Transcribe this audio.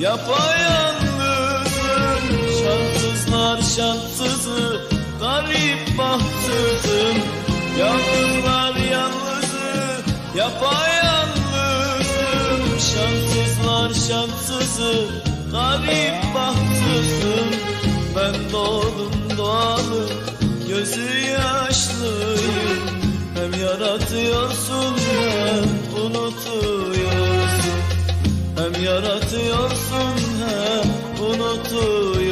Yapayalnızım Şanssızlar şanssızı Garip bahtsızım Yalnızlar yalnızı. Yapayalnızım Şanssızlar şanssızı Garip bahtsızım Ben doğdum doğalı Gözü yaşlıyım. Hem yaratıyorsun hem yaratıyorsun hem unutuyorsun.